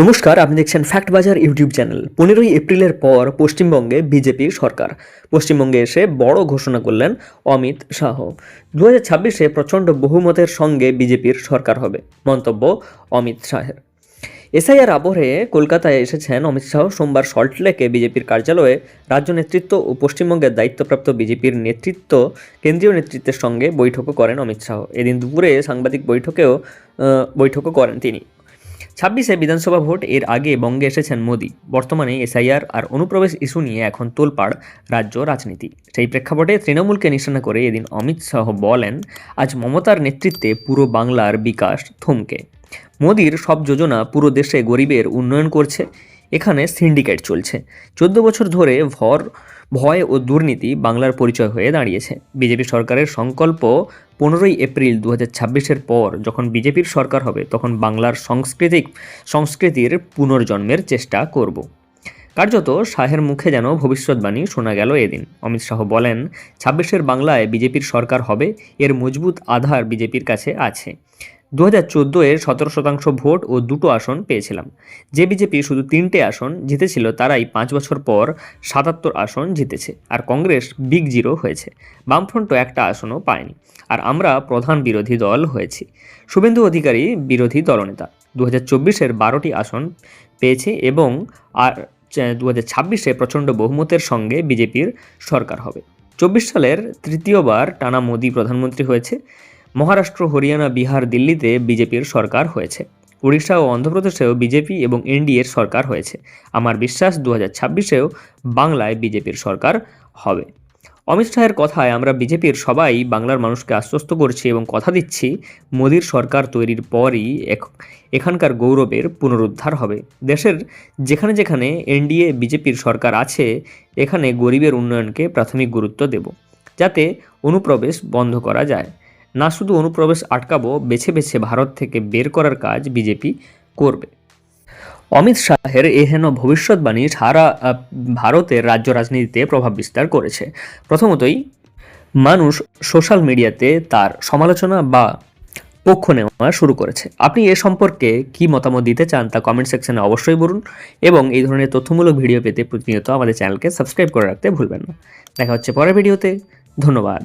নমস্কার, আপনি দেখছেন ফ্যাক্ট বাজার ইউটিউব চ্যানেল। পনেরোই এপ্রিলের পর পশ্চিমবঙ্গে বিজেপি সরকার। পশ্চিমবঙ্গে এসে বড় ঘোষণা করলেন অমিত শাহ। দু হাজার ছাব্বিশে প্রচণ্ড বহুমতের সঙ্গে বিজেপির সরকার হবে। মন্তব্য অমিত শাহের। এসআইআর আবহে কলকাতায় এসেছেন অমিত শাহ। সোমবার সল্টলেকে বিজেপির কার্যালয়ে রাজ্য নেতৃত্ব ও পশ্চিমবঙ্গের দায়িত্বপ্রাপ্ত বিজেপির নেতৃত্ব কেন্দ্রীয় নেতৃত্বের সঙ্গে বৈঠকও করেন অমিত শাহ। এদিন দুপুরে সাংবাদিক বৈঠকেও বৈঠকও করেন তিনি। ছাব্বিশে বিধানসভা ভোট এর আগে বঙ্গে এসেছেন মোদি। বর্তমানে এসআইআর আর অনুপ্রবেশ ইস্যু নিয়ে এখন তোলপাড় রাজ্য রাজনীতি। সেই প্রেক্ষাপটে তৃণমূলকে নিশানা করে এদিন অমিত শাহ বলেন, আজ মমতার নেতৃত্বে পুরো বাংলার বিকাশ থমকে। মোদির সব যোজনা পুরো দেশে গরিবের উন্নয়ন করছে, এখানে সিন্ডিকেট চলছে। চোদ্দ বছর ধরে ভর, ভয় ও দুর্নীতি বাংলার পরিচয় হয়ে দাঁড়িয়েছে। বিজেপি সরকারের সংকল্প পনেরোই এপ্রিল দু হাজার পর যখন বিজেপির সরকার হবে, তখন বাংলার সাংস্কৃতিক, সংস্কৃতির পুনর্জন্মের চেষ্টা করব। কার্যত শাহের মুখে যেন ভবিষ্যৎবাণী শোনা গেল এদিন। অমিত শাহ বলেন, ছাব্বিশের বাংলায় বিজেপির সরকার হবে, এর মজবুত আধার বিজেপির কাছে আছে। দু হাজার চোদ্দোয় সতেরো শতাংশ ভোট ও দুটো আসন পেয়েছিলাম। যে বিজেপি শুধু তিনটে আসন জিতেছিল, তারাই পাঁচ বছর পর সাতাত্তর আসন জিতেছে আর কংগ্রেস বিগ জিরো হয়েছে। বামফ্রন্টও একটা আসনও পায়নি আর আমরা প্রধান বিরোধী দল হয়েছি। শুভেন্দু অধিকারী বিরোধী দলনেতা। দু হাজার চব্বিশের বারোটি আসন পেয়েছে এবং আর দু হাজার ছাব্বিশে প্রচণ্ড বহুমতের সঙ্গে বিজেপির সরকার হবে। চব্বিশ সালের তৃতীয়বার টানা মোদী প্রধানমন্ত্রী হয়েছে। মহারাষ্ট্র, হরিয়ানা, বিহার, দিল্লিতে বিজেপির সরকার হয়েছে। উড়িষ্যা ও অন্ধ্রপ্রদেশেও বিজেপি এবং এনডিএর সরকার হয়েছে। আমার বিশ্বাস দু হাজার ছাব্বিশেও বাংলায় বিজেপির সরকার হবে। অমিত শাহের কথায় আমরা বিজেপির সবাই বাংলার মানুষকে আশ্বস্ত করছি এবং কথা দিচ্ছি, মোদীর সরকার তৈরির পরই এখ- এখানকার গৌরবের পুনরুদ্ধার হবে। দেশের যেখানে যেখানে এনডিএ, বিজেপির সরকার আছে, এখানে গরিবের উন্নয়নকে প্রাথমিক গুরুত্ব দেব, যাতে অনুপ্রবেশ বন্ধ করা যায়। না শুধু অনুপ্রবেশ আটকাবো, বেছে বেছে ভারত থেকে বের করার কাজ বিজেপি করবে। অমিত শাহের এহেন ভবিষ্যৎবাণী সারা ভারতের রাজ্য রাজনীতিতে প্রভাব বিস্তার করেছে। প্রথমতই, মানুষ সোশ্যাল মিডিয়াতে তার সমালোচনা বা পক্ষ নেওয়া শুরু করেছে। আপনি এ সম্পর্কে কি মতামত দিতে চান তা কমেন্ট সেকশনে অবশ্যই বলুন এবং এই ধরনের তথ্যমূলক ভিডিও পেতে প্রতিনিয়ত আমাদের চ্যানেলকে সাবস্ক্রাইব করে রাখতে ভুলবেন না। দেখা হচ্ছে পরের ভিডিওতে ধন্যবাদ।